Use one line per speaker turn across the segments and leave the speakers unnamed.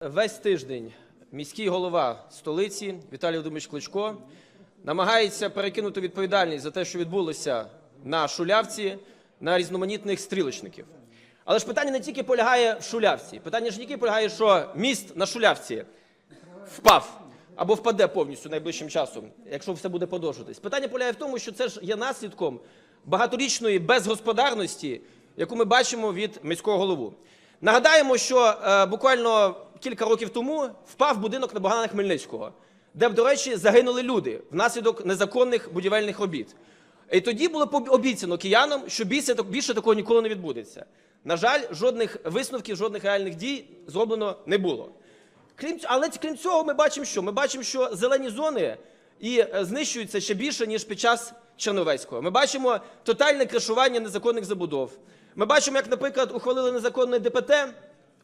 Весь тиждень міський голова столиці Віталій Володимирович Кличко намагається перекинути відповідальність за те, що відбулося на Шулявці, на різноманітних стрілочників. Але ж питання не тільки полягає в Шулявці. Питання ж не тільки полягає, що міст на Шулявці впав або впаде повністю найближчим часом, якщо все буде продовжуватись. Питання полягає в тому, що це ж є наслідком багаторічної безгосподарності, яку ми бачимо від міського голову. Нагадаємо, що е, буквально кілька років тому впав будинок на Богдана Хмельницького, де, до речі, загинули люди внаслідок незаконних будівельних робіт. І тоді було обіцяно киянам, що більше, більше такого ніколи не відбудеться. На жаль, жодних висновків, жодних реальних дій зроблено не було. Крім але крім цього, ми бачимо, що ми бачимо, що зелені зони і е, знищуються ще більше ніж під час Черновецького. Ми бачимо тотальне кришування незаконних забудов. Ми бачимо, як, наприклад, ухвалили незаконне ДПТ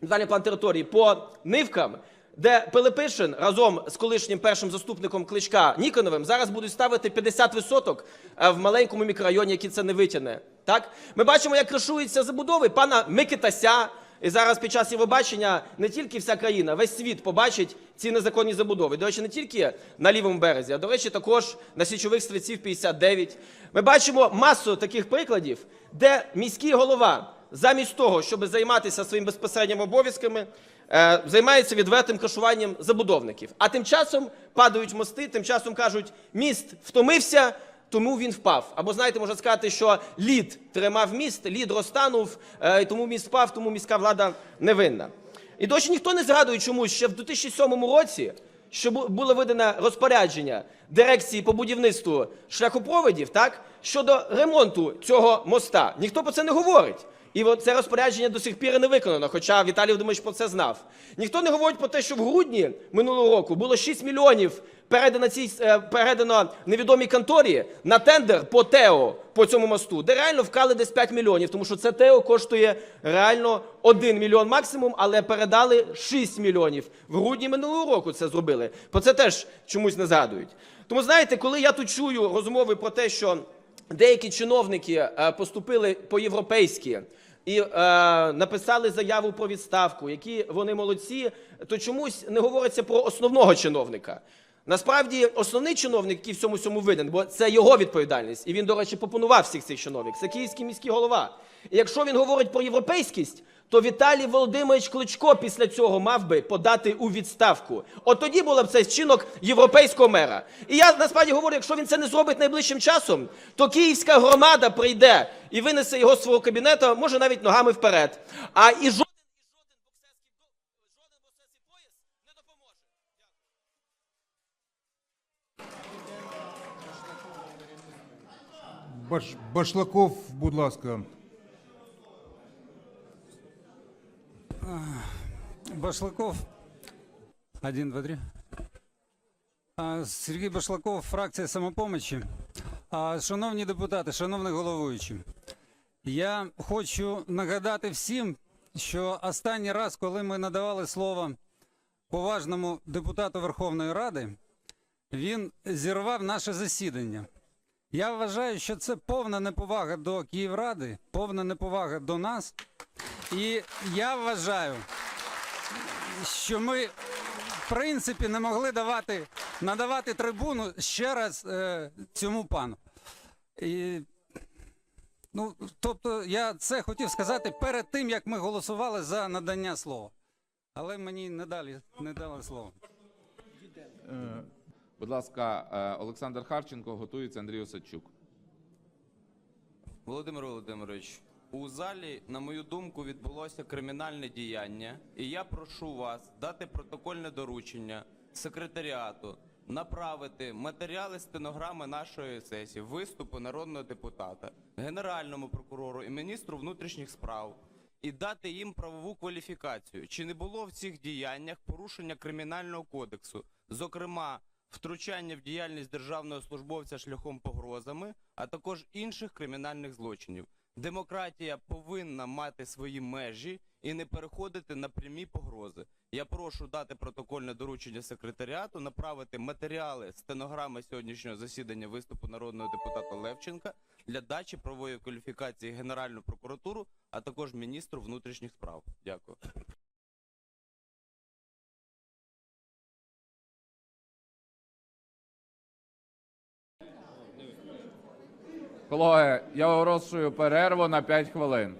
детальний план території по нивкам, де Пилипишин разом з колишнім першим заступником Кличка Ніконовим зараз будуть ставити 50 висоток е, в маленькому мікрорайоні, який це не витягне. Так ми бачимо, як кришуються забудови пана Микитася. І зараз під час Євробачення не тільки вся країна, весь світ побачить ці незаконні забудови. До речі, не тільки на лівому березі, а до речі, також на січових стрільців 59. Ми бачимо масу таких прикладів, де міський голова замість того, щоб займатися своїми безпосередніми обов'язками, е, займається відвертим крашуванням забудовників. А тим часом падають мости, тим часом кажуть, міст втомився, тому він впав. Або знаєте, можна сказати, що лід тримав міст, лід розтанув, е, тому міст впав, тому міська влада невинна. І досі ніхто не згадує чомусь, ще в 2007 році, що було видане розпорядження дирекції по будівництву шляхопроводів, так, щодо ремонту цього моста. Ніхто про це не говорить. І от це розпорядження до сих пір не виконано, хоча Віталій Володимирович про це знав. Ніхто не говорить про те, що в грудні минулого року було 6 мільйонів передано цій е, передано невідомій конторі на тендер по ТЕО по цьому мосту, де реально вкрали десь 5 мільйонів, тому що це ТЕО коштує реально 1 мільйон максимум, але передали 6 мільйонів. В грудні минулого року це зробили. Про це теж чомусь не згадують. Тому знаєте, коли я тут чую розмови про те, що деякі чиновники е, поступили по-європейськи і е, написали заяву про відставку, які вони молодці, то чомусь не говориться про основного чиновника. Насправді, основний чиновник, який в цьому всьому винен, бо це його відповідальність, і він, до речі, пропонував всіх цих чиновників, це київський міський голова. І якщо він говорить про європейськість, то Віталій Володимирович Кличко після цього мав би подати у відставку. От тоді була б цей вчинок європейського мера. І я насправді говорю, якщо він це не зробить найближчим часом, то київська громада прийде і винесе його з свого кабінету, може навіть ногами вперед. А і жоден, жоден боксерський пояс не допоможе.
Баш, Башлаков, будь ласка.
Башлаков. Один, два, три. Сергій Башлаков, фракція самопомочі. Шановні депутати, шановний головуючий, я хочу нагадати всім, що останній раз, коли ми надавали слово поважному депутату Верховної Ради, він зірвав наше засідання. Я вважаю, що це повна неповага до Київради, повна неповага до нас. І я вважаю, що ми в принципі не могли давати надавати трибуну ще раз е, цьому пану. І, ну, тобто, я це хотів сказати перед тим, як ми голосували за надання слова. Але мені не дали, не дали слова.
Будь ласка, е, Олександр Харченко готується Андрій Осадчук.
Володимир Володимирович, у залі, на мою думку, відбулося кримінальне діяння, і я прошу вас дати протокольне доручення секретаріату направити матеріали стенограми нашої сесії, виступу народного депутата, генеральному прокурору і міністру внутрішніх справ. І дати їм правову кваліфікацію. Чи не було в цих діяннях порушення кримінального кодексу, зокрема втручання в діяльність державного службовця шляхом погрозами, а також інших кримінальних злочинів. Демократія повинна мати свої межі і не переходити на прямі погрози. Я прошу дати протокольне доручення секретаріату, направити матеріали стенограми сьогоднішнього засідання виступу народного депутата Левченка для дачі правової кваліфікації Генеральну прокуратуру, а також міністру внутрішніх справ. Дякую.
Колеги, я оголошую перерву на 5 хвилин.